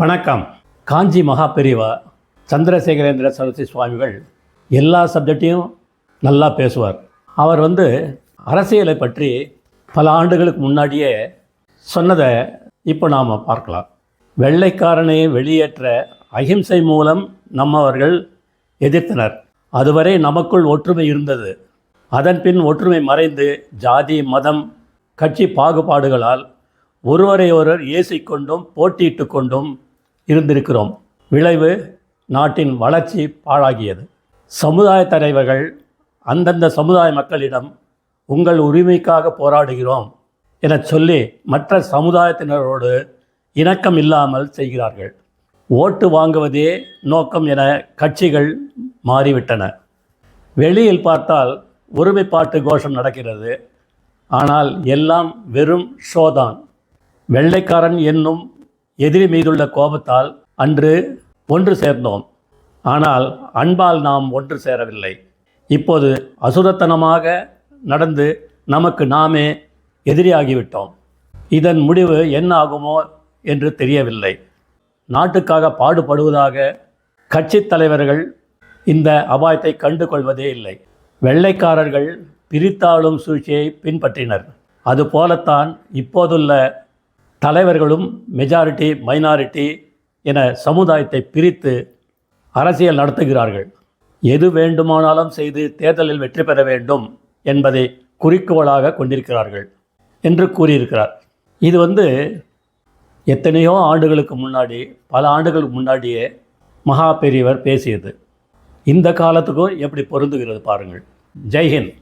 வணக்கம். காஞ்சி மகா பெரியவா சந்திரசேகரேந்திர சரஸ்வதி சுவாமிகள் எல்லா சப்ஜெக்டையும் நல்லா பேசுவார். அவர் வந்து அரசியலை பற்றி பல ஆண்டுகளுக்கு முன்னாடியே சொன்னதை இப்போ நாம் பார்க்கலாம். வெள்ளைக்காரனை வெளியேற்ற அகிம்சை மூலம் நம்மவர்கள் எதிர்த்தனர். அதுவரை நமக்குள் ஒற்றுமை இருந்தது. அதன் பின் ஒற்றுமை மறைந்து ஜாதி மதம் கட்சி பாகுபாடுகளால் ஒருவரை ஒருவர் ஏசிக்கொண்டும் போட்டியிட்டு கொண்டும் இருந்திருக்கிறோம். விளைவு நாட்டின் வளர்ச்சி பாழாகியது. சமுதாய தலைவர்கள் அந்தந்த சமுதாய மக்களிடம் உங்கள் உரிமைக்காக போராடுகிறோம் எனச் சொல்லி மற்ற சமுதாயத்தினரோடு இணக்கம் இல்லாமல் செய்கிறார்கள். ஓட்டு வாங்குவதே நோக்கம் என கட்சிகள் மாறிவிட்டன. வெளியில் பார்த்தால் ஒருமைப்பாட்டு கோஷம் நடக்கிறது. ஆனால் எல்லாம் வெறும் ஷோதான் வெள்ளைக்காரன் என்னும் எதிரி மீதுள்ள கோபத்தால் அன்று ஒன்று சேர்ந்தோம். ஆனால் அன்பால் நாம் ஒன்று சேரவில்லை. இப்போது அசுரத்தனமாக நடந்து நமக்கு நாமே எதிரியாகிவிட்டோம். இதன் முடிவு என்ன ஆகுமோ என்று தெரியவில்லை. நாட்டுக்காக பாடுபடுவதாக கட்சித் தலைவர்கள் இந்த அபாயத்தை கண்டு கொள்வதே இல்லை. வெள்ளைக்காரர்கள் பிரித்தாளும் சூழ்ச்சியை பின்பற்றினர். அதுபோலத்தான் இப்போதுள்ள தலைவர்களும் மெஜாரிட்டி மைனாரிட்டி என சமுதாயத்தை பிரித்து அரசியல் நடத்துகிறார்கள். எது வேண்டுமானாலும் செய்து தேர்தலில் வெற்றி பெற வேண்டும் என்பதை குறிக்கோளாக கொண்டிருக்கிறார்கள் என்று கூறியிருக்கிறார். இது வந்து எத்தனையோ ஆண்டுகளுக்கு முன்னாடி பல ஆண்டுகளுக்கு முன்னாடியே மகா பெரியவர் பேசியது. இந்த காலத்துக்கும் எப்படி பொருந்துகிறது பாருங்கள். ஜெய்ஹிந்த்